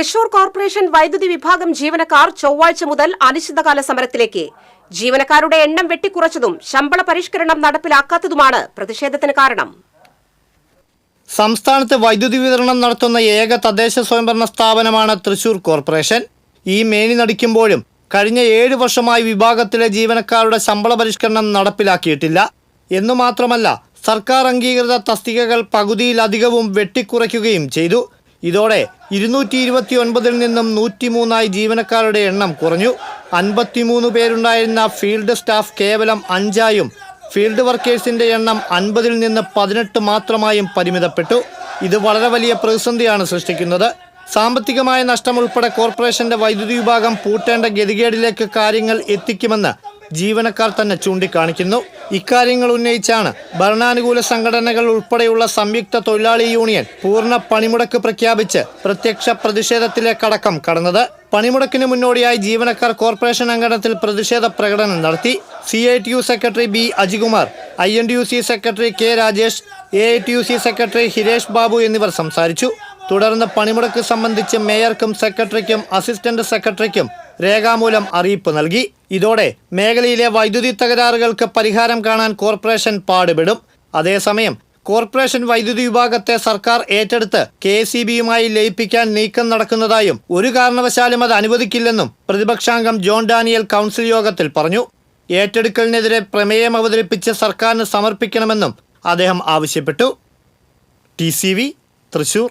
Thrissur corporation വൈദ്യുതി വിഭാഗം ജീവനക്കാർ ചൊവ്വാഴ്ച മുതൽ അനിശ്ചിതകാല സമരത്തിലേക്ക്. ജീവനക്കാരുടെ എണ്ണം വെട്ടിക്കുറച്ചതും ശമ്പള പരിഷ്കരണം നടപ്പിലാക്കാത്തതുമാണ് പ്രതിഷേധത്തിന് കാരണം. സംസ്ഥാനത്ത് വൈദ്യുതി വിതരണം നടത്തുന്ന ഏക തദ്ദേശ സ്വയംഭരണ സ്ഥാപനമാണ് തൃശൂർ കോർപ്പറേഷൻ. ഈ മേനി നടിക്കുമ്പോഴും കഴിഞ്ഞ ഏഴ് വർഷമായി വിഭാഗത്തിലെ ജീവനക്കാരുടെ ശമ്പള പരിഷ്കരണം നടപ്പിലാക്കിയിട്ടില്ല. എന്നു മാത്രമല്ല സർക്കാർ അംഗീകൃത തസ്തികകൾ പകുതിയിലധികവും വെട്ടിക്കുറയ്ക്കുകയും ചെയ്തു. ഇതോടെ ഇരുന്നൂറ്റി ഇരുപത്തി ഒൻപതിൽ നിന്നും നൂറ്റിമൂന്നായി ജീവനക്കാരുടെ എണ്ണം കുറഞ്ഞു. അൻപത്തിമൂന്ന് പേരുണ്ടായിരുന്ന ഫീൽഡ് സ്റ്റാഫ് കേവലം അഞ്ചായും ഫീൽഡ് വർക്കേഴ്സിന്റെ എണ്ണം അൻപതിൽ നിന്ന് പതിനെട്ട് മാത്രമായും പരിമിതപ്പെട്ടു. ഇത് വളരെ വലിയ പ്രതിസന്ധിയാണ് സൃഷ്ടിക്കുന്നത്. സാമ്പത്തികമായ നഷ്ടം ഉൾപ്പെടെ കോർപ്പറേഷന്റെ വൈദ്യുതി വിഭാഗം പൂട്ടേണ്ട ഗതികേടിലേക്ക് കാര്യങ്ങൾ എത്തിക്കുമെന്ന് ജീവനക്കാർ തന്നെ ചൂണ്ടിക്കാണിക്കുന്നു. ഇക്കാര്യങ്ങൾ ഉന്നയിച്ചാണ് ഭരണാനുകൂല സംഘടനകൾ ഉൾപ്പെടെയുള്ള സംയുക്ത തൊഴിലാളി യൂണിയൻ പൂർണ പണിമുടക്ക് പ്രഖ്യാപിച്ച് പ്രത്യക്ഷ പ്രതിഷേധത്തിലേക്കടക്കം കടന്നത്. പണിമുടക്കിന് മുന്നോടിയായി ജീവനക്കാർ കോർപ്പറേഷൻ അങ്കണത്തിൽ പ്രതിഷേധ പ്രകടനം നടത്തി. C I T U secretary B Ajikumar I N T U C secretary K Rajesh A I T U C secretary Hiresh Babu എന്നിവർ സംസാരിച്ചു. തുടർന്ന് പണിമുടക്ക് സംബന്ധിച്ച് മേയർക്കും സെക്രട്ടറിക്കും അസിസ്റ്റന്റ് സെക്രട്ടറിക്കും രേഖാമൂലം അറിയിപ്പ് നൽകി. ഇതോടെ മേഖലയിലെ വൈദ്യുതി തകരാറുകൾക്ക് പരിഹാരം കാണാൻ കോർപ്പറേഷൻ പാടുപെടും. അതേസമയം കോർപ്പറേഷൻ വൈദ്യുതി വിഭാഗത്തെ സർക്കാർ ഏറ്റെടുത്ത് കെ സി ബിയുമായി ലയിപ്പിക്കാൻ നീക്കം നടക്കുന്നതായും ഒരു കാരണവശാലും അത് അനുവദിക്കില്ലെന്നും പ്രതിപക്ഷാംഗം ജോൺ ഡാനിയൽ കൗൺസിൽ യോഗത്തിൽ പറഞ്ഞു. ഏറ്റെടുക്കലിനെതിരെ പ്രമേയം അവതരിപ്പിച്ച് സർക്കാരിന് സമർപ്പിക്കണമെന്നും അദ്ദേഹം ആവശ്യപ്പെട്ടു. ടി തൃശൂർ.